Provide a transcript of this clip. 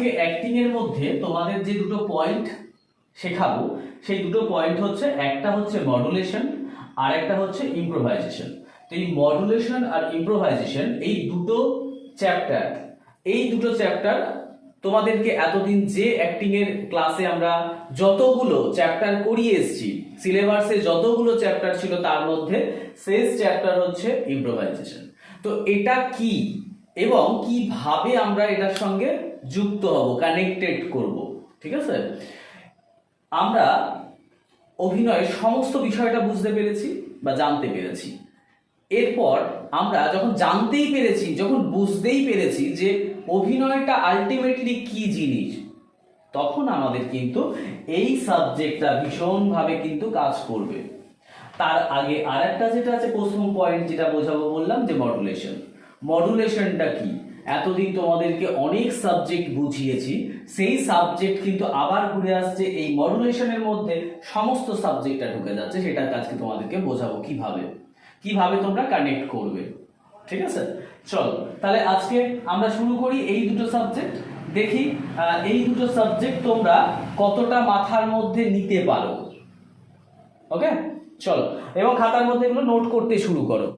আজকে অ্যাক্টিং এর মধ্যে তোমাদের যে দুটো পয়েন্ট শেখাবো, সেই দুটো পয়েন্ট হচ্ছে একটা হচ্ছে মডুলেশন আর একটা হচ্ছে ইম্প্রোভাইজেশন তো এই মডুলেশন আর ইম্প্রোভাইজেশন এই দুটো চ্যাপ্টার এই দুটো চ্যাপ্টার তোমাদেরকে এতদিন যে অ্যাক্টিং এর ক্লাসে আমরা যতগুলো চ্যাপ্টার করিয়ে এসেছি সিলেবাসে যতগুলো চ্যাপ্টার ছিল তার মধ্যে শেষ চ্যাপ্টার হচ্ছে ইম্প্রোভাইজেশন তো এটা কি? এবং কীভাবে আমরা এটার সঙ্গে যুক্ত হব কানেক্টেড করব, ঠিক আছে? আমরা অভিনয়ের সমস্ত বিষয়টা বুঝতে পেরেছি বা জানতে পেরেছি। এরপর আমরা যখন জানতেই পেরেছি, যখন বুঝতেই পেরেছি যে অভিনয়টা আলটিমেটলি কি জিনিস, তখন আমাদের কিন্তু এই সাবজেক্টটা ভীষণভাবে কিন্তু কাজ করবে। তার আগে আর একটা যেটা আছে, প্রথম পয়েন্ট যেটা বোঝাবো বললাম, যে মডুলেশন মডুলেশনটা কি? এতদিন তোমাদেরকে অনেক সাবজেক্ট বুঝিয়েছি, সেই সাবজেক্ট কিন্তু আবার ঘুরে আসছে, এই মডুলেশনের মধ্যে সমস্ত সাবজেক্টটা ঢুকে যাচ্ছে সেটা আজকে তোমাদেরকে বোঝাবো কীভাবে? কীভাবে তোমরা কানেক্ট করবে? ঠিক আছে? চলো, তাহলে আজকে আমরা শুরু করি এই দুটো সাবজেক্ট দেখি এই দুটো সাবজেক্ট তোমরা কতটা মাথার মধ্যে নিতে পারো। ওকে চলো, এবং খাতার মধ্যে এগুলো নোট করতে শুরু করো।